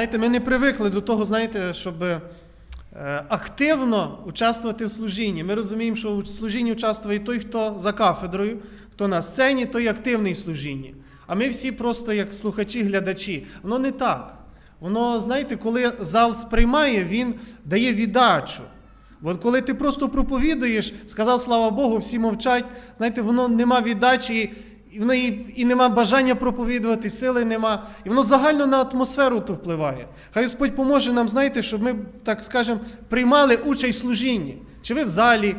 знаєте, ми не привикли до того, знаєте, щоб е, активно участвувати в служінні. Ми розуміємо, що в служінні участвує той, хто за кафедрою, хто на сцені, той активний в служінні. А ми всі просто як слухачі, глядачі. Воно не так. Воно, знаєте, коли зал сприймає, він дає віддачу. Бо коли ти просто проповідуєш, сказав слава Богу, всі мовчать, знаєте, воно нема віддачі, і воно і, і нема бажання проповідувати, сили нема. І воно загально на атмосферу то впливає. Хай Господь поможе нам, знаєте, щоб ми, так скажемо, приймали участь в служінні. Чи ви в залі,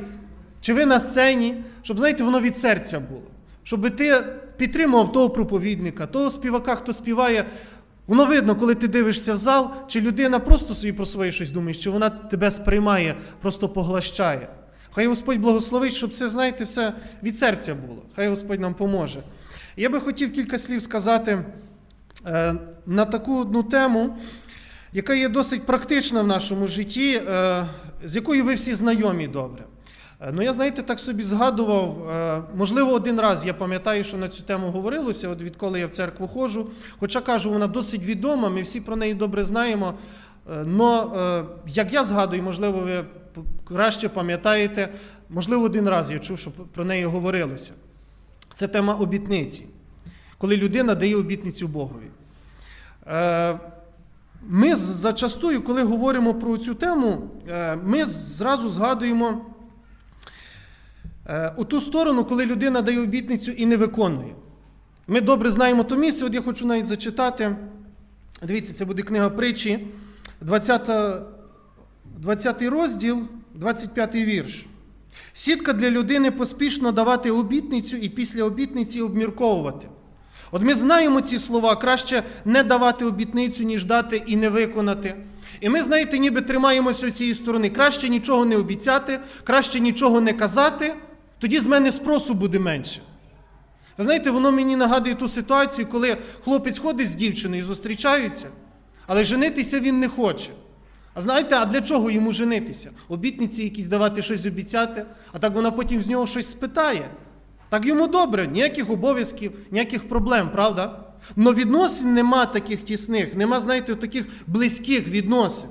чи ви на сцені, щоб, знаєте, воно від серця було. Щоб ти підтримував того проповідника, того співака, хто співає. Воно видно, коли ти дивишся в зал, чи людина просто собі про своє щось думає, чи вона тебе сприймає, просто поглощає. Хай Господь благословить, щоб це, знаєте, все від серця було. Хай Господь нам поможе. Я би хотів кілька слів сказати е, на таку одну тему, яка є досить практична в нашому житті, е, з якою ви всі знайомі добре. Е, Ну, я, знаєте, так собі згадував, можливо, один раз я пам'ятаю, що на цю тему говорилося, от відколи я в церкву ходжу. Хоча кажу, вона досить відома, ми всі про неї добре знаємо. Але, як я згадую, можливо, ви краще пам'ятаєте, можливо, один раз я чув, що про неї говорилося. Це тема обітниці, коли людина дає обітницю Богові. Е, Ми зачастую, коли говоримо про цю тему, е, ми зразу згадуємо е, у ту сторону, коли людина дає обітницю і не виконує. Ми добре знаємо то місце, от я хочу навіть зачитати. Дивіться, це буде книга притчі, 20, 20 розділ, 25 вірш. Сітка для людини поспішно давати обітницю і після обітниці обмірковувати. От ми знаємо ці слова, краще не давати обітницю, ніж дати і не виконати. І ми, знаєте, ніби тримаємося цієї сторони. Краще нічого не обіцяти, краще нічого не казати, тоді з мене спросу буде менше. Ви знаєте, воно мені нагадує ту ситуацію, коли хлопець ходить з дівчиною, зустрічаються, але женитися він не хоче. А знаєте, а для чого йому женитися? Обітниці якісь давати щось обіцяти, а так вона потім з нього щось спитає. Так йому добре, ніяких обов'язків, ніяких проблем, правда? Но відносин нема таких тісних, нема, знаєте, таких близьких відносин,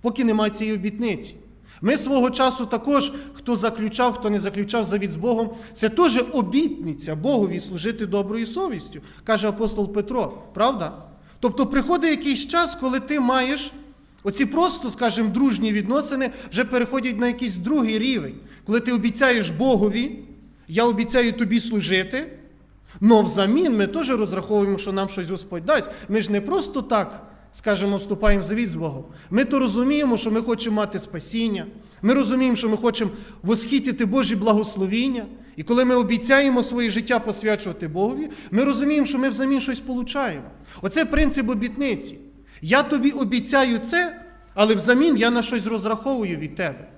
поки немає цієї обітниці. Ми свого часу також, хто заключав, хто не заключав завіт з Богом, це теж обітниця Богові служити доброю совістю, каже апостол Петро, правда? Тобто приходить якийсь час, коли ти маєш оці просто, скажімо, дружні відносини вже переходять на якийсь другий рівень, коли ти обіцяєш Богові, я обіцяю тобі служити, але взамін ми теж розраховуємо, що нам щось Господь дасть. Ми ж не просто так, скажімо, вступаємо в завіт з Богом. Ми то розуміємо, що ми хочемо мати спасіння. Ми розуміємо, що ми хочемо восхитити Божі благословіння. І коли ми обіцяємо своє життя посвячувати Богові, ми розуміємо, що ми взамін щось получаємо. Оце принцип обітниці. Я тобі обіцяю це, але взамін я на щось розраховую від тебе.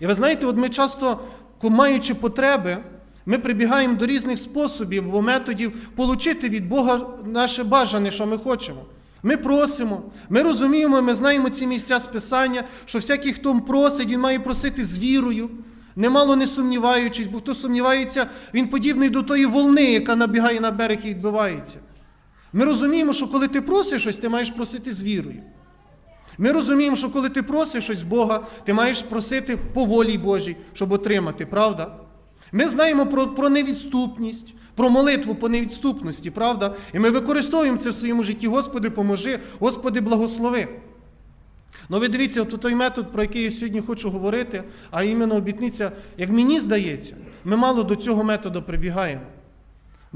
І ви знаєте, от ми часто, маючи потреби, ми прибігаємо до різних способів або методів отримати від Бога наше бажане, що ми хочемо. Ми просимо, ми розуміємо, ми знаємо ці місця списання, що всякий, хто просить, він має просити з вірою, немало не сумніваючись, бо хто сумнівається, він подібний до тої волни, яка набігає на берег і відбивається. Ми розуміємо, що коли ти просиш щось, ти маєш просити з вірою. Ми розуміємо, що коли ти просиш щось Бога, ти маєш просити по волі Божій, щоб отримати, правда? Ми знаємо про, про невідступність, про молитву по невідступності, правда? І ми використовуємо це в своєму житті. Господи, поможи, Господи, благослови. Ну ви дивіться, от той метод, про який я сьогодні хочу говорити, а іменно обітниця, як мені здається, ми мало до цього методу прибігаємо.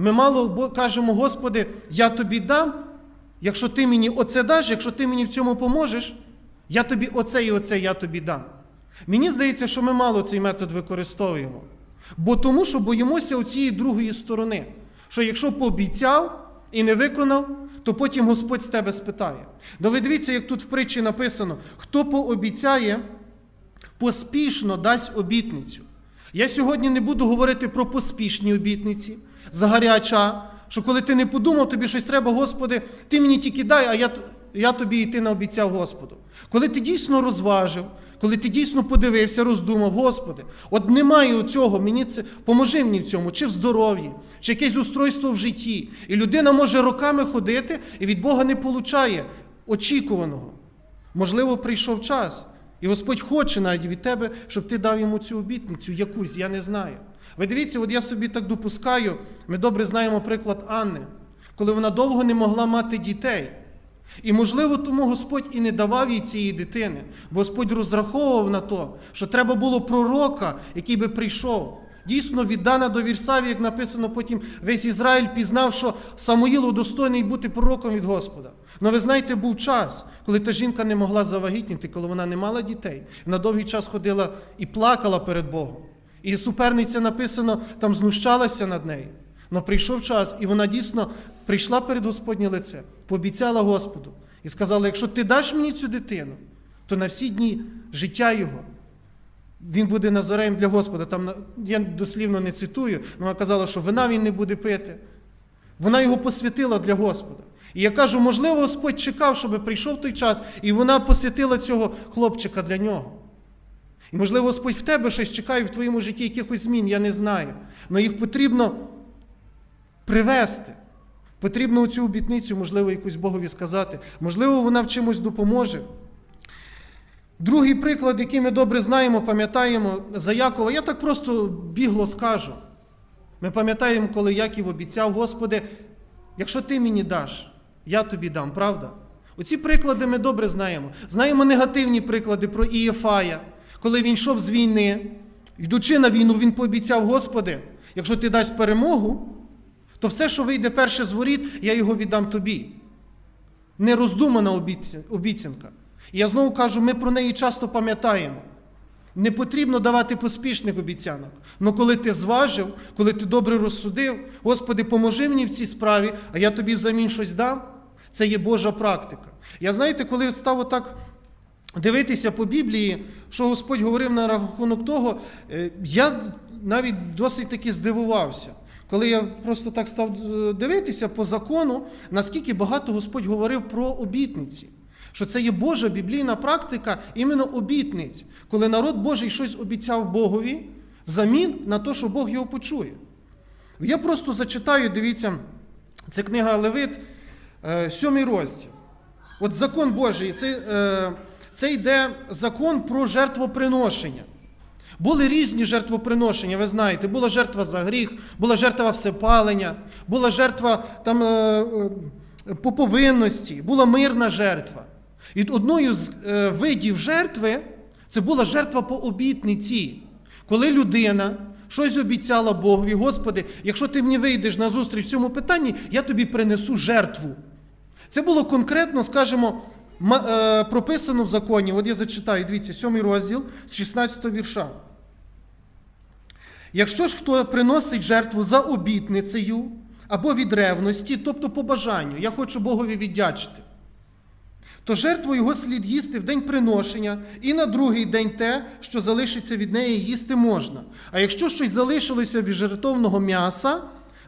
Ми мало кажемо, Господи, я тобі дам, якщо ти мені оце даш, якщо ти мені в цьому поможеш, я тобі оце і оце я тобі дам. Мені здається, що ми мало цей метод використовуємо. Бо тому, що боїмося оцієї другої сторони. Що якщо пообіцяв і не виконав, то потім Господь з тебе спитає. Ну ви дивіться, як тут в притчі написано: хто пообіцяє, поспішно дасть обітницю. Я сьогодні не буду говорити про поспішні обітниці, загаряча, що коли ти не подумав, тобі щось треба, Господи, ти мені тільки дай, а я, я тобі і ти не обіцяв Господу. Коли ти дійсно розважив, коли ти дійсно подивився, роздумав, Господи, от немає цього, мені це поможи мені в цьому, чи в здоров'ї, чи якесь устройство в житті. І людина може роками ходити і від Бога не получає очікуваного. Можливо, прийшов час. І Господь хоче навіть від тебе, щоб ти дав йому цю обітницю, якусь, я не знаю. Ви дивіться, от я собі так допускаю, ми добре знаємо приклад Анни, коли вона довго не могла мати дітей. І, можливо, тому Господь і не давав їй цієї дитини, бо Господь розраховував на то, що треба було пророка, який би прийшов. Дійсно, від Дана до Вірсаві, як написано потім, весь Ізраїль пізнав, що Самуїл достойний бути пророком від Господа. Але ви знаєте, був час, коли та жінка не могла завагітніти, коли вона не мала дітей. На довгий час ходила і плакала перед Богом. І суперниця написано, там знущалася над нею. Но прийшов час, і вона дійсно прийшла перед Господнє лице, пообіцяла Господу і сказала: якщо ти даш мені цю дитину, то на всі дні життя його він буде назореєм для Господа. Там я дослівно не цитую, але вона казала, що вина він не буде пити. Вона його посвятила для Господа. І я кажу, можливо, Господь чекав, щоб прийшов той час, і вона посвятила цього хлопчика для нього. І, можливо, Господь в тебе щось чекає в твоєму житті якихось змін, я не знаю. Але їх потрібно привести. Потрібно цю обітницю, можливо, якусь Богові сказати. Можливо, вона в чимось допоможе. Другий приклад, який ми добре знаємо, пам'ятаємо за Якова, я так просто бігло скажу. Ми пам'ятаємо, коли Яків обіцяв, Господи, якщо ти мені даш, я тобі дам, правда? Оці приклади ми добре знаємо. Знаємо негативні приклади про Ієфая, коли він йшов з війни, йдучи на війну, він пообіцяв, Господи, якщо ти дасть перемогу, то все, що вийде перше з воріт, я його віддам тобі. Нероздумана обіцянка. І я знову кажу, ми про неї часто пам'ятаємо. Не потрібно давати поспішних обіцянок. Але коли ти зважив, коли ти добре розсудив, Господи, поможи мені в цій справі, а я тобі взамін щось дам, це є Божа практика. Я знаєте, коли став отак дивитися по Біблії, що Господь говорив на рахунок того, е, я навіть досить таки здивувався. Коли я просто так став е, дивитися по закону, наскільки багато Господь говорив про обітниці. Що це є Божа біблійна практика іменно обітниць, коли народ Божий щось обіцяв Богові взамін на те, що Бог його почує. Я просто зачитаю, дивіться, це книга Левит, е, сьомий розділ. От закон Божий, це, це йде закон про жертвоприношення. Були різні жертвоприношення, ви знаєте, була жертва за гріх, була жертва всепалення, була жертва там, е, е, по повинності, була мирна жертва. І одною з е, видів жертви це була жертва по обітниці. Коли людина щось обіцяла Богові, Господи, якщо ти мені вийдеш на зустріч в цьому питанні, я тобі принесу жертву. Це було конкретно, скажімо, прописано в законі. От я зачитаю, дивіться, сьомий розділ з 16 вірша. Якщо ж хто приносить жертву за обітницею або від ревності, тобто по бажанню, я хочу Богові віддячити, то жертву його слід їсти в день приношення, і на другий день те, що залишиться від неї, їсти можна. А якщо щось залишилося від жертовного м'яса,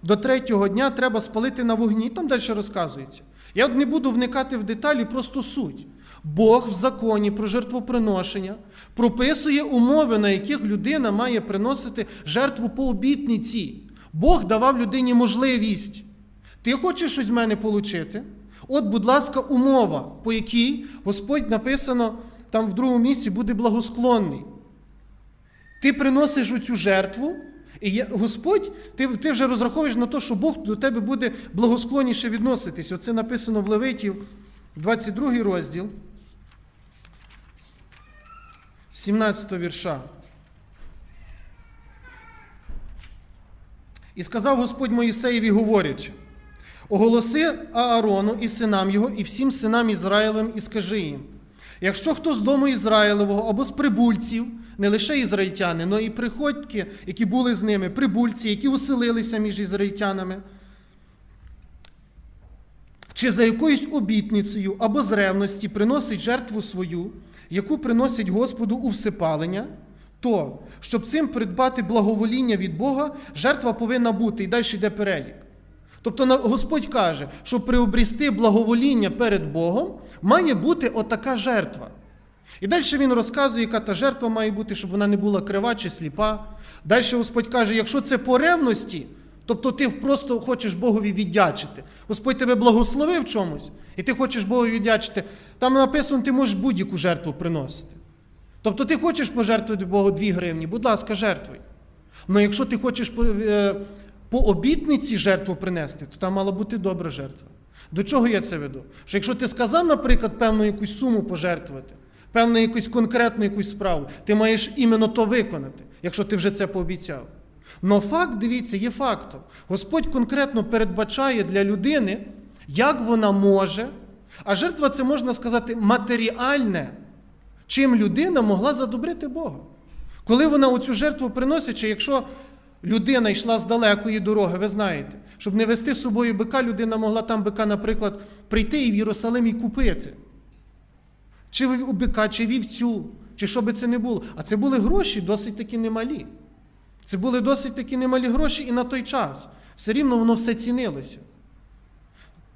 до третього дня треба спалити на вогні. Там далі розказується. Я не буду вникати в деталі, просто суть. Бог в законі про жертвоприношення прописує умови, на яких людина має приносити жертву по обітниці. Бог давав людині можливість. Ти хочеш щось з мене отримати? От, будь ласка, умова, по якій Господь написано там в другому місці буде благосклонний. Ти приносиш цю жертву, і я- Господь, ти, ти вже розраховуєш на те, що Бог до тебе буде благосклонніше відноситись. Оце написано в Левитів, 22 розділ, 17 вірша. І сказав Господь Моїсеєві, говорячи: оголоси Аарону і синам його, і всім синам Ізраїлем, і скажи їм: якщо хто з дому Ізраїлевого або з прибульців, не лише ізраїльтяни, але і приходьки, які були з ними, прибульці, які оселилися між ізраїльтянами, чи за якоюсь обітницею або з ревності приносить жертву свою, яку приносить Господу у всепалення, то, щоб цим придбати благовоління від Бога, жертва повинна бути, і далі йде перелік. Тобто Господь каже, щоб приобрести благовоління перед Богом, має бути отака жертва. І далі він розказує, яка та жертва має бути, щоб вона не була крива чи сліпа. Далі Господь каже, якщо це по ревності, Тобто ти просто хочеш Богові віддячити. Господь тебе благословив чомусь, і ти хочеш Богові віддячити. Там написано, ти можеш будь-яку жертву приносити. Тобто ти хочеш пожертвувати Богу 2 гривні, будь ласка, жертвуй. Але якщо ти хочеш по, е, по обітниці жертву принести, то там мала бути добра жертва. До чого я це веду? Що якщо ти сказав, наприклад, певну якусь суму пожертвувати, певну якусь конкретну якусь справу, ти маєш іменно то виконати, якщо ти вже це пообіцяв. Но факт, дивіться, є фактом. Господь конкретно передбачає для людини, як вона може, а жертва це можна сказати матеріальне, чим людина могла задобрити Бога. Коли вона оцю жертву приносить, чи якщо людина йшла з далекої дороги, ви знаєте, щоб не вести з собою бика, людина могла там бика, наприклад, прийти і в Єрусалим і купити. Чи у бика, чи вівцю, чи що би це не було. А це були гроші досить таки немалі. Це були досить таки немалі гроші і на той час. Все рівно воно все цінилося.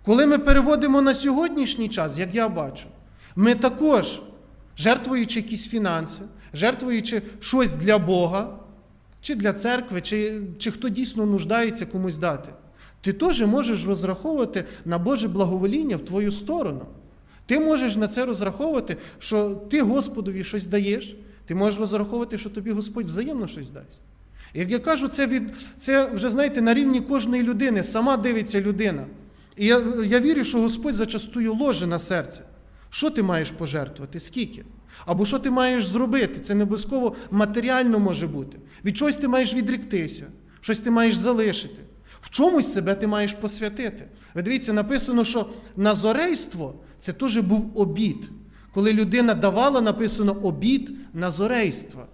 Коли ми переводимо на сьогоднішній час, як я бачу, ми також, жертвуючи якісь фінанси, жертвуючи щось для Бога, чи для церкви, чи, чи хто дійсно нуждається комусь дати, ти теж можеш розраховувати на Боже благовоління в твою сторону. Ти можеш на це розраховувати, що ти Господові щось даєш, ти можеш розраховувати, що тобі Господь взаємно щось дасть. Як я кажу, це від це вже знаєте на рівні кожної людини, сама дивиться людина. І я, я вірю, що Господь зачастую ложе на серце. Що ти маєш пожертвувати? Скільки? Або що ти маєш зробити? Це не обов'язково матеріально може бути. Від чогось ти маєш відріктися, щось ти маєш залишити. В чомусь себе ти маєш посвятити. Ви дивіться, написано, що назорейство це теж був обід. Коли людина давала, написано обід назорейства.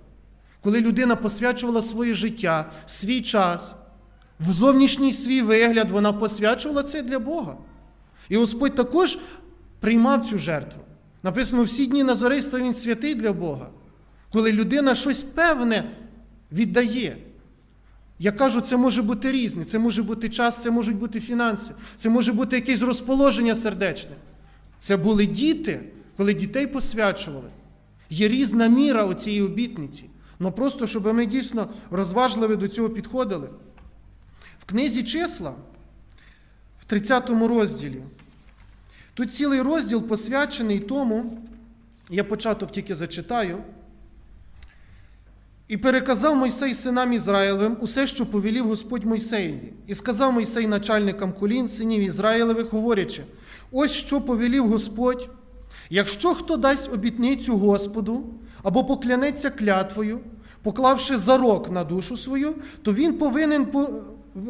Коли людина посвячувала своє життя, свій час, в зовнішній свій вигляд, вона посвячувала це для Бога. І Господь також приймав цю жертву. Написано, всі дні Назорейства Він святий для Бога. Коли людина щось певне віддає. Я кажу, це може бути різне, це може бути час, це можуть бути фінанси, це може бути якесь розположення сердечне. Це були діти, коли дітей посвячували. Є різна міра у цій обітниці. Ну просто, щоб ми дійсно розважливо до цього підходили. В книзі числа, в 30 розділі, тут цілий розділ посвячений тому, я початок тільки зачитаю. І переказав Мойсей синам Ізраїлевим усе, що повелів Господь Мойсеєві. І сказав Мойсей начальникам колін, синів Ізраїлевих, говорячи: ось що повелів Господь. Якщо хто дасть обітницю Господу або поклянеться клятвою, поклавши зарок на душу свою, то він повинен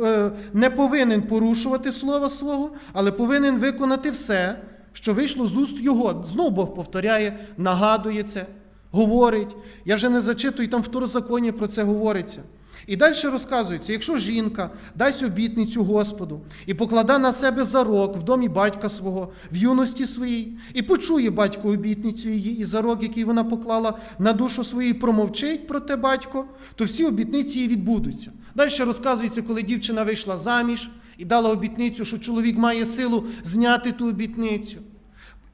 е, не повинен порушувати слова свого, але повинен виконати все, що вийшло з уст його. Знову Бог повторяє, нагадує це, говорить. Я вже не зачитую, там в Второзаконі про це говориться. І далі розказується: якщо жінка дасть обітницю Господу і покладе на себе зарок в домі батька свого, в юності своїй, і почує батько обітницю її і зарок, який вона поклала на душу свою, і промовчить про те батько, то всі обітниці її відбудуться. Далі розказується, коли дівчина вийшла заміж і дала обітницю, що чоловік має силу зняти ту обітницю.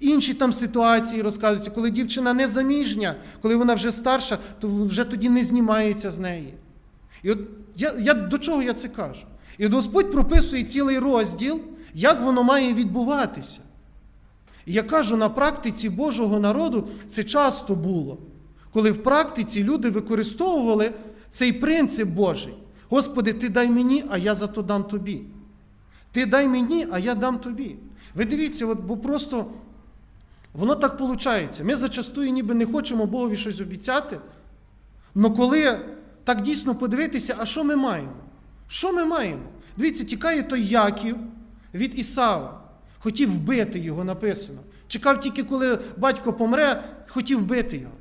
Інші там ситуації розказуються, коли дівчина не заміжня, коли вона вже старша, то вже тоді не знімається з неї. І от я, я до чого я це кажу? І от Господь прописує цілий розділ, як воно має відбуватися. І я кажу, на практиці Божого народу це часто було, коли в практиці люди використовували цей принцип Божий. Господи, ти дай мені, а я зато дам тобі. Ти дай мені, а я дам тобі. Ви дивіться, от, бо просто воно так виходить. Ми зачастую ніби не хочемо Богові щось обіцяти, але коли так дійсно подивитися, а що ми маємо? Що ми маємо? Дивіться, тікає той Яків від Ісава. Хотів вбити його, написано. Чекав тільки, коли батько помре, хотів вбити його.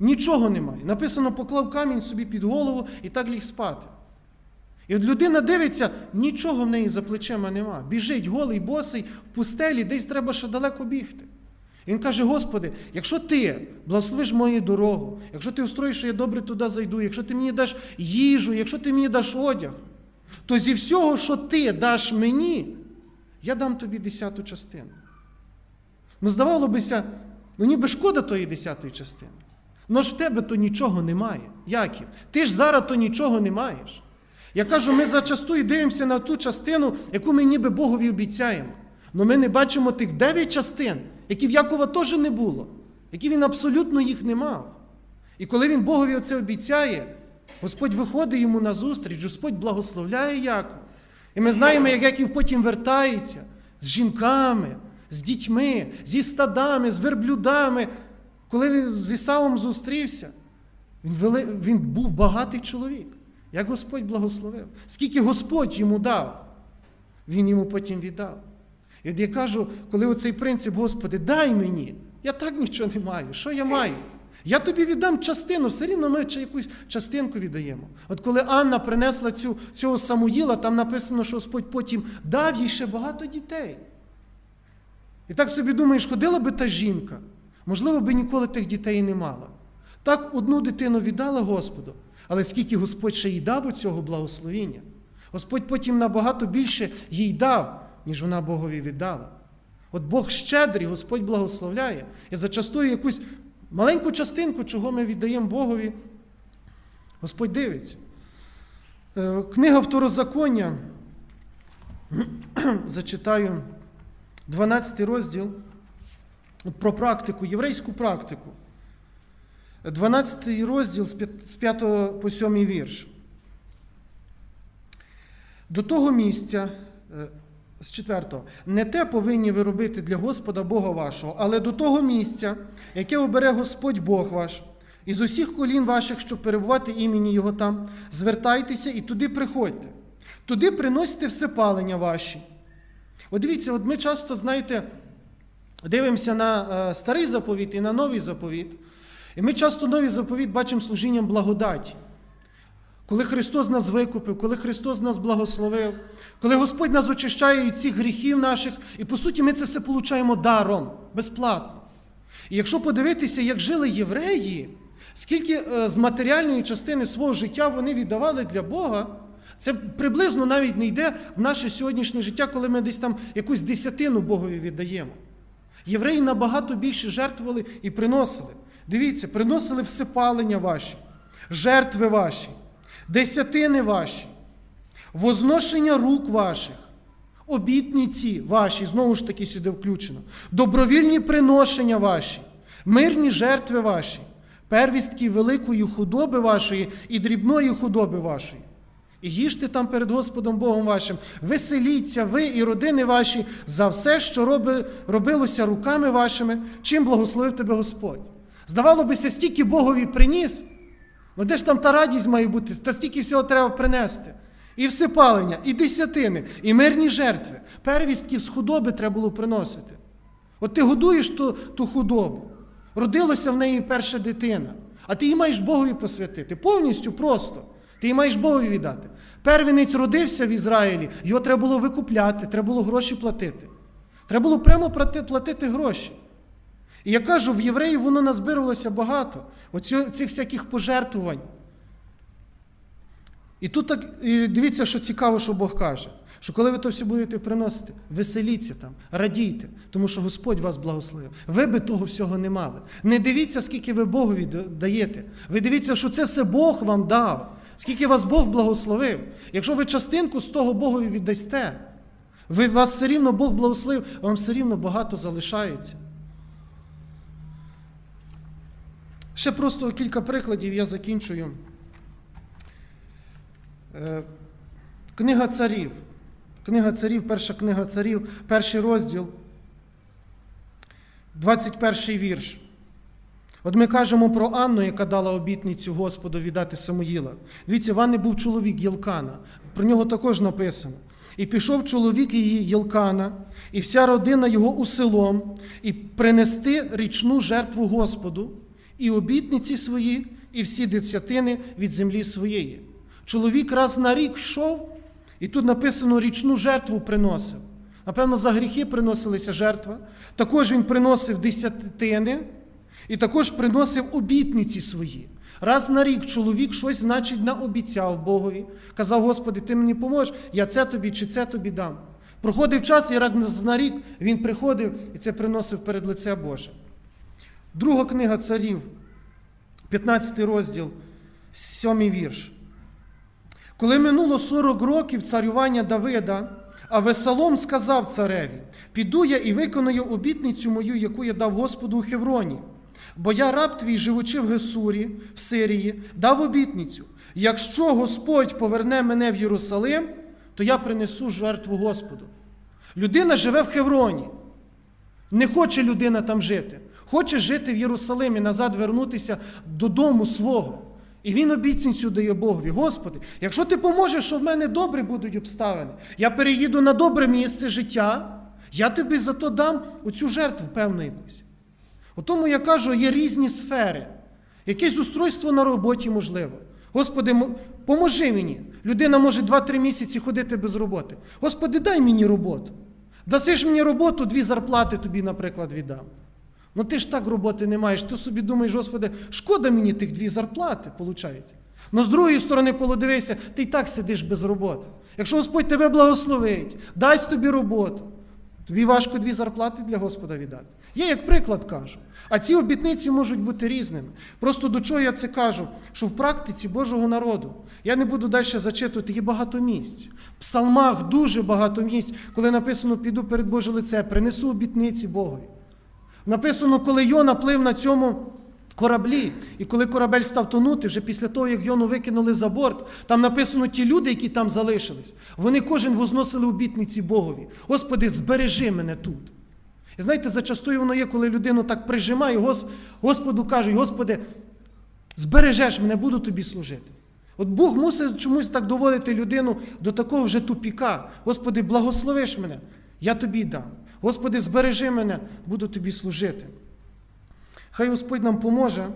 Нічого немає. Написано, поклав камінь собі під голову і так ліг спати. І от людина дивиться, нічого в неї за плечима нема. Біжить голий, босий, в пустелі, десь треба ще далеко бігти. Він каже: Господи, якщо ти благословиш мою дорогу, якщо ти устроїш, що я добре туди зайду, якщо ти мені даш їжу, якщо ти мені даш одяг, то зі всього, що ти даш мені, я дам тобі десяту частину. Ну, здавало бися, ну ніби шкода тої десятої частини. Ну ж в тебе то нічого немає. Яків? Ти ж зараз то нічого не маєш. Я кажу, ми зачастую дивимося на ту частину, яку ми ніби Богові обіцяємо. Але ми не бачимо тих дев'ять частин, які в Якова теж не було, які він абсолютно їх не мав. І коли він Богові оце обіцяє, Господь виходить йому на зустріч, Господь благословляє Якова. І ми знаємо, як Яків потім вертається з жінками, з дітьми, зі стадами, з верблюдами. Коли він з Ісавом зустрівся, він, вели... він був багатий чоловік. Як Господь благословив. Скільки Господь йому дав, він йому потім віддав. І от я кажу, коли оцей принцип, Господи, дай мені, я так нічого не маю. Що я маю? Я тобі віддам частину, все рівно ми якусь частинку віддаємо. От коли Анна принесла цю, цього Самуїла, там написано, що Господь потім дав їй ще багато дітей. І так собі думаєш, ходила би та жінка, можливо, би ніколи тих дітей не мала. Так одну дитину віддала Господу, але скільки Господь ще їй дав у цього благословіння, Господь потім набагато більше їй дав, ніж вона Богові віддала. От Бог щедрий, Господь благословляє. І зачастую якусь маленьку частинку, чого ми віддаємо Богові, Господь дивиться. Е, Книга Второзаконня, зачитаю 12 розділ про практику, єврейську практику. 12 розділ з 5 по 7 вірш. До того місця, е, з 4. Не те повинні ви робити для Господа Бога вашого, але до того місця, яке обере Господь Бог ваш, із усіх колін ваших, щоб перебувати імені Його там, звертайтеся і туди приходьте. Туди приносите всепалення ваші. От дивіться, от ми часто, знаєте, дивимося на е, старий заповіт і на новий заповіт. І ми часто новий заповіт бачимо служінням благодаті. Коли Христос нас викупив, коли Христос нас благословив, коли Господь нас очищає від цих гріхів наших, і по суті ми це все получаємо даром, безплатно. І якщо подивитися, як жили євреї, скільки е, з матеріальної частини свого життя вони віддавали для Бога, це приблизно навіть не йде в наше сьогоднішнє життя, коли ми десь там якусь десятину Богові віддаємо. Євреї набагато більше жертвували і приносили. Дивіться, приносили всепалення ваші, жертви ваші, десятини ваші, возношення рук ваших, обітниці ваші, знову ж таки сюди включено, добровільні приношення ваші, мирні жертви ваші, первістки великої худоби вашої і дрібної худоби вашої. І їжте там перед Господом Богом вашим, веселіться, ви і родини ваші за все, що роби, робилося руками вашими, чим благословив тебе Господь. Здавало бися, стільки Богові приніс, ну де ж там та радість має бути, та стільки всього треба принести. І всепалення, і десятини, і мирні жертви. Первістків з худоби треба було приносити. От ти годуєш ту, ту худобу, родилася в неї перша дитина, а ти її маєш Богові посвятити. Повністю просто. Ти її маєш Богові віддати. Первенець родився в Ізраїлі, його треба було викупляти, треба було гроші платити. Треба було прямо платити гроші. І я кажу, в євреїв воно назбиралося багато, оцю, цих всяких пожертвувань. І тут так, і дивіться, що цікаво, що Бог каже, що коли ви то все будете приносити, веселіться там, радійте, тому що Господь вас благословив. Ви би того всього не мали. Не дивіться, скільки ви Богові даєте. Ви дивіться, що це все Бог вам дав, скільки вас Бог благословив. Якщо ви частинку з того Богові віддасте, ви, вас все рівно Бог благословив, вам все рівно багато залишається. Ще просто кілька прикладів я закінчую. Е, Книга царів. Книга царів, перша книга царів, перший розділ, 21 вірш. От ми кажемо про Анну, яка дала обітницю Господу віддати Самуїла. Дивіться, в Анни був чоловік Єлкана. Про нього також написано. І пішов чоловік її Єлкана, і вся родина його у селом, і принести річну жертву Господу, і обітниці свої, і всі десятини від землі своєї. Чоловік раз на рік йшов, і тут написано річну жертву приносив. Напевно, за гріхи приносилися жертва. Також він приносив десятини і також приносив обітниці свої. Раз на рік чоловік щось, значить, наобіцяв Богові. Казав, Господи, ти мені поможеш, я це тобі чи це тобі дам. Проходив час, і раз на рік він приходив і це приносив перед лице Боже. Друга книга царів, 15 розділ, 7 вірш. Коли минуло 40 років царювання Давида, а Весалом сказав цареві: Піду я і виконую обітницю мою, яку я дав Господу у Хевроні. Бо я раб твій, живучи в Гесурі, в Сирії, дав обітницю: якщо Господь поверне мене в Єрусалим, то я принесу жертву Господу. Людина живе в Хевроні. Не хоче людина там жити. Хоче жити в Єрусалимі, назад вернутися додому свого. І він обіцянцю дає Богові. Господи, якщо ти поможеш, що в мене добре будуть обставини, я переїду на добре місце життя, я тобі за то дам оцю жертву, певну якусь. У тому я кажу, є різні сфери. Якесь устройство на роботі можливо. Господи, поможи мені. Людина може 2-3 місяці ходити без роботи. Господи, дай мені роботу. Даси ж мені роботу, дві зарплати тобі, наприклад, віддам. Ну ти ж так роботи не маєш. Ти собі думаєш, Господи, шкода мені тих дві зарплати, виходить. Ну з другої сторони, подивися, ти й так сидиш без роботи. Якщо Господь тебе благословить, дасть тобі роботу, тобі важко дві зарплати для Господа віддати. Я як приклад кажу. А ці обітниці можуть бути різними. Просто до чого я це кажу? Що в практиці Божого народу, я не буду далі зачитувати, є багато місць. В псалмах дуже багато місць, коли написано піду перед Боже лице, принесу обітниці Богові. Написано, коли Йона плив на цьому кораблі, і коли корабель став тонути, вже після того, як Йону викинули за борт, там написано ті люди, які там залишились, вони кожен возносили обітниці Богові. Господи, збережи мене тут. І знаєте, зачастую воно є, коли людину так прижимає, Гос- Господу кажуть, Господи, збережеш мене, буду тобі служити. От Бог мусить чомусь так доводити людину до такого вже тупіка. Господи, благословиш мене, я тобі дам. Господи, збережи мене, буду тобі служити. Хай Господь нам поможе.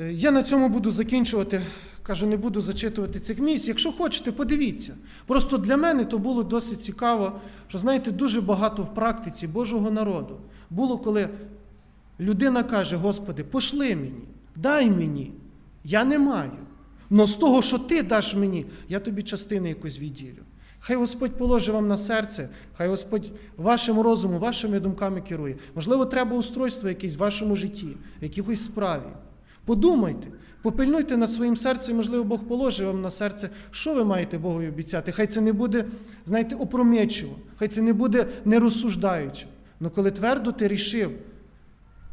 Е, Я на цьому буду закінчувати. Кажу, не буду зачитувати цих місць. Якщо хочете, подивіться. Просто для мене то було досить цікаво, що знаєте, дуже багато в практиці Божого народу було, коли людина каже: Господи, пошли мені, дай мені, я не маю. Но з того, що ти даш мені, я тобі частини якось відділю. Хай Господь положить вам на серце, хай Господь вашим розумом, вашими думками керує. Можливо, треба устройство якесь в вашому житті, в якихось справі. Подумайте, попильнуйте над своїм серцем, можливо, Бог положить вам на серце, що ви маєте Богові обіцяти. Хай це не буде, знаєте, опрометчиво, хай це не буде нерозсуждаюче. Але коли твердо ти рішив,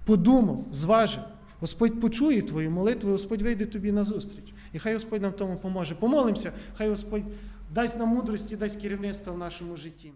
подумав, зважив, Господь почує твою молитву, Господь вийде тобі на зустріч. І хай Господь нам тому поможе. Помолимося, хай Господь дасть нам мудрості, дасть керівництво в нашому житті.